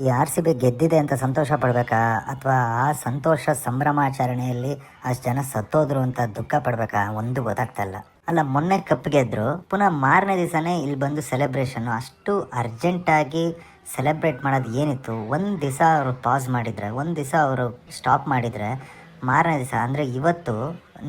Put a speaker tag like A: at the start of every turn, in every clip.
A: ಈ R C B ಗೆದ್ದಿದೆ ಅಂತ ಸಂತೋಷ ಪಡಬೇಕಾ? ಅಥವಾ ಆ ಸಂತೋಷ ಸಂಭ್ರಮಾಚರಣೆಯಲ್ಲಿ ಅಷ್ಟು ಜನ ಸತ್ತೋದ್ರು ಅಂತ ದುಃಖ ಪಡಬೇಕಾ? ಒಂದು ಗೊತ್ತಾಗ್ತಾ ಇಲ್ಲ ಅಲ್ಲ, ಮೊನ್ನೆ ಕಪ್ ಗೆದ್ರು. ಪುನಃ ಮಾರನೇ ದಿವಸನೇ ಇಲ್ಲಿ ಬಂದು ಸೆಲೆಬ್ರೇಷನ್ ಅಷ್ಟು ಅರ್ಜೆಂಟಾಗಿ ಸೆಲೆಬ್ರೇಟ್ ಮಾಡೋದು ಏನಿತ್ತು? ಒಂದು ದಿವಸ ಅವರು ಪಾಸ್ ಮಾಡಿದರೆ, ಒಂದು ದಿವಸ ಅವರು ಸ್ಟಾಪ್ ಮಾಡಿದರೆ ಮಾರನೇ ದಿವಸ ಅಂದರೆ ಇವತ್ತು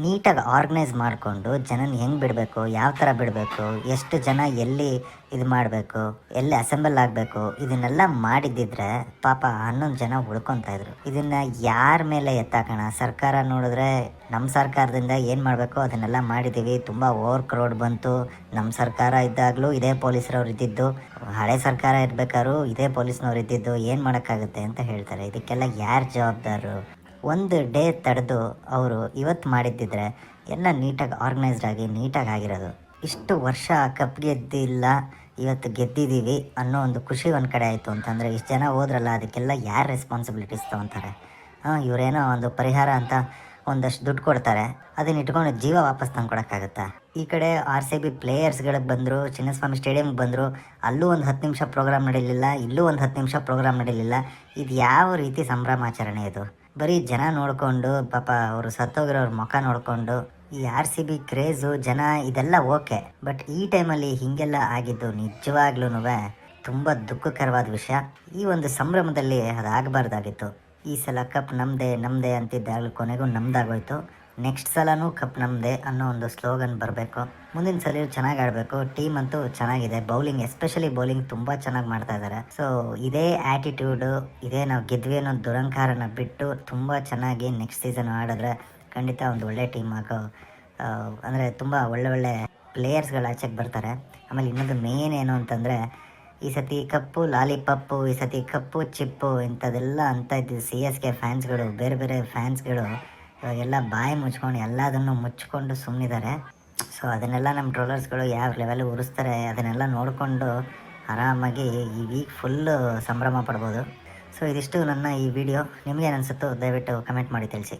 A: ನೀಟಾಗಿ ಆರ್ಗನೈಸ್ ಮಾಡಿಕೊಂಡು ಜನನ ಹೆಂಗೆ ಬಿಡಬೇಕು, ಯಾವ ಥರ ಬಿಡಬೇಕು, ಎಷ್ಟು ಜನ ಎಲ್ಲಿ ಇದು ಮಾಡಬೇಕು, ಎಲ್ಲಿ ಅಸೆಂಬಲ್ ಆಗಬೇಕು, ಇದನ್ನೆಲ್ಲ ಮಾಡಿದ್ದಿದ್ರೆ ಪಾಪ ಹನ್ನೊಂದು ಜನ ಉಳ್ಕೊತಾ ಇದ್ರು. ಇದನ್ನ ಯಾರ ಮೇಲೆ ಎತ್ತಾಕೋಣ? ಸರ್ಕಾರ ನೋಡಿದ್ರೆ ನಮ್ಮ ಸರ್ಕಾರದಿಂದ ಏನು ಮಾಡಬೇಕು? ಅದನ್ನೆಲ್ಲ ಮಾಡಿದ್ದೀವಿ. ತುಂಬ ಓವರ್ ಕ್ರೌಡ್ ಬಂತು. ನಮ್ಮ ಸರ್ಕಾರ ಇದ್ದಾಗಲೂ ಇದೇ ಪೊಲೀಸರವ್ರು ಇದ್ದಿದ್ದು. ಹಳೆ ಸರ್ಕಾರ ಇರ್ಬೇಕಾದ್ರು ಇದೇ ಪೊಲೀಸ್ನವ್ರು ಇದ್ದಿದ್ದು. ಏನು ಮಾಡೋಕ್ಕಾಗುತ್ತೆ ಅಂತ ಹೇಳ್ತಾರೆ. ಇದಕ್ಕೆಲ್ಲ ಯಾರು ಜವಾಬ್ದಾರರು ಒಂದು ಡೇ ತಡೆದು ಅವರು ಇವತ್ತು ಮಾಡಿದ್ದಿದ್ರೆ ಎಲ್ಲ ನೀಟಾಗಿ ಆರ್ಗನೈಸ್ಡ್ ಆಗಿ, ನೀಟಾಗಿ ಆಗಿರೋದು. ಇಷ್ಟು ವರ್ಷ ಕಪ್ ಗೆದ್ದಿಲ್ಲ, ಇವತ್ತು ಗೆದ್ದಿದ್ದೀವಿ ಅನ್ನೋ ಒಂದು ಖುಷಿ ಒಂದು ಕಡೆ ಆಯಿತು ಅಂತಂದರೆ ಇಷ್ಟು ಜನ ಹೋದ್ರಲ್ಲ, ಅದಕ್ಕೆಲ್ಲ ಯಾರು ರೆಸ್ಪಾನ್ಸಿಬಿಲಿಟೀಸ್ ತೊಗೊತಾರೆ? ಹಾಂ, ಇವರೇನೋ ಒಂದು ಪರಿಹಾರ ಅಂತ ಒಂದಷ್ಟು ದುಡ್ಡು ಕೊಡ್ತಾರೆ. ಅದನ್ನ ಇಟ್ಕೊಂಡು ಜೀವ ವಾಪಸ್ ತಂದು ಕೊಡೋಕ್ಕಾಗತ್ತಾ ಈ ಕಡೆ ಆರ್ ಸಿ ಬಿ ಪ್ಲೇಯರ್ಸ್ಗಳಿಗೆ ಬಂದರು, ಚಿನ್ನಸ್ವಾಮಿ ಸ್ಟೇಡಿಯಮ್ಗೆ ಬಂದರು, ಅಲ್ಲೂ ಒಂದು ಹತ್ತು ನಿಮಿಷ ಪ್ರೋಗ್ರಾಮ್ ನಡೀಲಿಲ್ಲ, ಇಲ್ಲೂ ಒಂದು ಹತ್ತು ನಿಮಿಷ ಪ್ರೋಗ್ರಾಮ್ ನಡೀಲಿಲ್ಲ. ಇದು ಯಾವ ರೀತಿ ಸಂಭ್ರಮಾಚರಣೆ ಇದು? ಬರೀ ಜನ ನೋಡಿಕೊಂಡು, ಪಾಪ ಅವರು ಸತ್ತೋಗಿರೋರ ಮುಖ ನೋಡಿಕೊಂಡು, ಈ ಆರ್ ಸಿ ಬಿ ಕ್ರೇಜು ಜನ ಇದೆಲ್ಲ ಓಕೆ. ಬಟ್ ಈ ಟೈಮಲ್ಲಿ ಹೀಗೆಲ್ಲ ಆಗಿದ್ದು ನಿಜವಾಗ್ಲೂ ತುಂಬ ದುಃಖಕರವಾದ ವಿಷಯ. ಈ ಒಂದು ಸಂಭ್ರಮದಲ್ಲಿ ಅದಾಗಬಾರ್ದಾಗಿತ್ತು. ಈ ಸಲ ಕಪ್ ನಮ್ಮದೇ ನಮ್ಮದೇ ಅಂತಿದ್ದಾಗಲೂ ಕೊನೆಗೂ ನಮ್ದಾಗೋಯ್ತು. ನೆಕ್ಸ್ಟ್ ಸಲನೂ ಕಪ್ ನಮ್ಮದೇ ಅನ್ನೋ ಒಂದು ಸ್ಲೋಗನ್ ಬರಬೇಕು. ಮುಂದಿನ ಸಲ ಚೆನ್ನಾಗಿ ಆಡಬೇಕು. ಟೀಮ್ ಅಂತೂ ಚೆನ್ನಾಗಿದೆ. ಬೌಲಿಂಗ್ ಎಸ್ಪೆಷಲಿ ಬೌಲಿಂಗ್ ತುಂಬ ಚೆನ್ನಾಗಿ ಮಾಡ್ತಾ ಇದ್ದಾರೆ ಸೊ ಇದೇ ಆ್ಯಟಿಟ್ಯೂಡು ಇದೇ ನಾವು ಗೆದ್ವಿ ಅನ್ನೋ ದುರಂಕಾರನ ಬಿಟ್ಟು ತುಂಬ ಚೆನ್ನಾಗಿ ನೆಕ್ಸ್ಟ್ ಸೀಸನ್ ಆಡಿದ್ರೆ ಖಂಡಿತ ಒಂದು ಒಳ್ಳೆ ಟೀಮ್ ಆಗೋ ಅಂದರೆ ತುಂಬ ಒಳ್ಳೆ ಒಳ್ಳೆ ಪ್ಲೇಯರ್ಸ್ಗಳು ಆಚೆಗೆ ಬರ್ತಾರೆ. ಆಮೇಲೆ ಇನ್ನೊಂದು ಮೇನ್ ಏನು ಅಂತಂದರೆ, ಈ ಸತಿ ಕಪ್ಪು ಲಾಲಿಪಪ್ಪು ಈ ಸತಿ ಕಪ್ಪು ಚಿಪ್ಪು ಇಂಥದ್ದೆಲ್ಲ ಅಂತ ಇದ್ದಿದ್ದು ಸಿ ಎಸ್ ಕೆ ಫ್ಯಾನ್ಸ್ಗಳು ಬೇರೆ ಬೇರೆ ಫ್ಯಾನ್ಸ್ಗಳು ಇವಾಗೆಲ್ಲ ಬಾಯಿ ಮುಚ್ಕೊಂಡು ಎಲ್ಲದನ್ನು ಮುಚ್ಕೊಂಡು ಸುಮ್ಮನಿದ್ದಾರೆ ಸೊ ಅದನ್ನೆಲ್ಲ ನಮ್ಮ ಟ್ರೋಲರ್ಸ್ಗಳು ಯಾವ ಲೆವೆಲ್ ಉರಿಸ್ತಾರೆ ಅದನ್ನೆಲ್ಲ ನೋಡಿಕೊಂಡು ಆರಾಮಾಗಿ ಈ ವೀಕ್ ಫುಲ್ಲು ಸಂಭ್ರಮ ಪಡ್ಬೋದು. ಸೊ ಇದಿಷ್ಟು ನನ್ನ ಈ ವಿಡಿಯೋ ನಿಮಗೇನು ಅನಿಸುತ್ತೋ ದಯವಿಟ್ಟು ಕಮೆಂಟ್ ಮಾಡಿ, ತಿಳಿಸಿ.